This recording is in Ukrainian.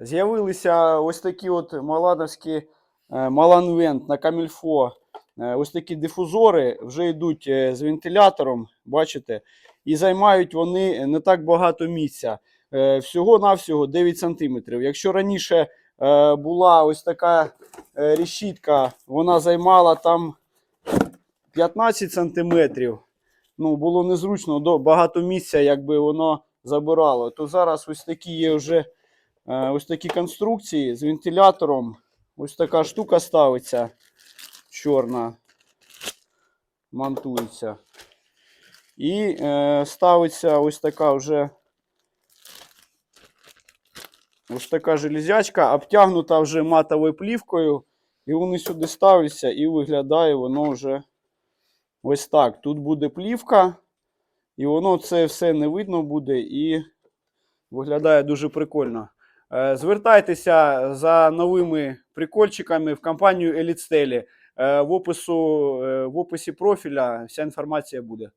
З'явилися ось такі от малановські е, Маланвент на Камільфо. Е, Ось такі дифузори вже йдуть е, з вентилятором, бачите, і займають вони не так багато місця. Всього-навсього 9 см. Якщо раніше була ось така решітка, вона займала там 15 сантиметрів. Ну, було незручно, багато місця, якби воно забирало. То зараз ось такі є вже ось такі конструкції з вентилятором. Ось така штука ставиться чорна, монтується. І е, ставиться ось така вже ось така железячка, обтягнута вже матовою плівкою. І вони сюди ставляться, і виглядає воно вже ось так. Тут буде плівка, і воно це все не видно буде і виглядає дуже прикольно. Е, Звертайтеся за новими прикольчиками в компанію Elite Е, В, опису, е, в описі профіля вся інформація буде.